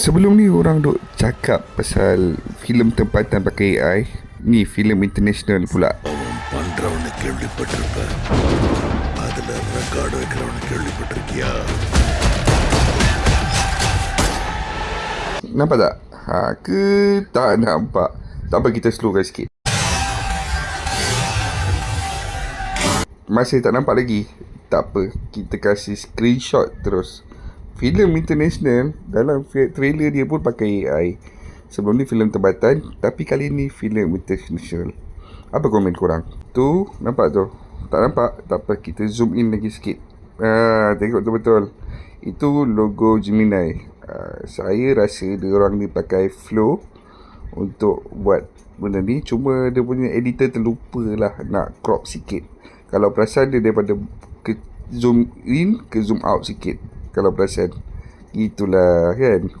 Sebelum ni orang duk cakap pasal filem tempatan pakai AI. Ni filem international pula. அவன் பண்றவனை கேள்விப்பட்டிருப்ப அதுல ரெக்கார்டு வைக்கிறவனை கேள்விப்பட்டிருக்கியா Nampak tak? Ha, ke tak nampak? Tak apa kita slowkan sikit. Masih tak nampak lagi? Tak apa, kita kasih screenshot terus. Filem international dalam trailer dia pun pakai AI. Sebelum ni filem tempatan, tapi kali ni filem international. Apa komen korang? Tu, nampak tu? Tak nampak? Tak apa, kita zoom in lagi sikit. Ah, tengok tu betul. Itu logo Gemini. Ah, saya rasa dia orang ni pakai flow untuk buat benda ni. Cuma dia punya editor terlupa lah nak crop sikit. Kalau perasan dia daripada ke zoom in ke zoom out sikit. Kalau perasan. Itulah kan.